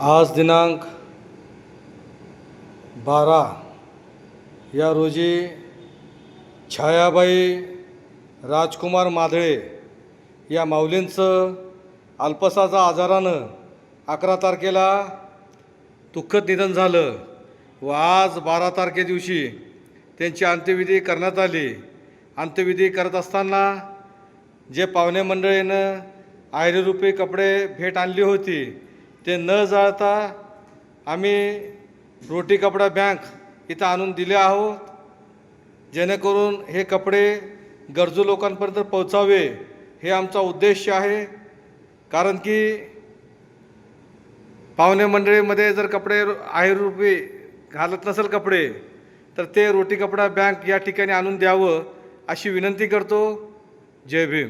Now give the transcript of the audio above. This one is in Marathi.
आज दिनांक बारा या रोजी छायाबाई राजकुमार माधळे या माऊलींचं अल्पसाचा आजारानं अकरा तारखेला दुःखद निधन झालं व आज बारा तारखे दिवशी त्यांची अंत्यविधी करण्यात आली. अंत्यविधी करत असताना जे पाहुणे मंडळीनं आयरेरूपी कपडे भेट आणली होती. ते न जाळता आम्ही रोटी कपडा बँक इथं आणून दिले आहोत. जेणेकरून हे कपडे गरजू लोकांपर्यंत पोहोचावे हे आमचा उद्देश आहे. कारण की पाहुणे मंडळीमध्ये जर कपडे आहेरूपी घालत नसेल कपडे तर ते रोटी कपडा बँक या ठिकाणी आणून द्यावं अशी विनंती करतो. जय भीम.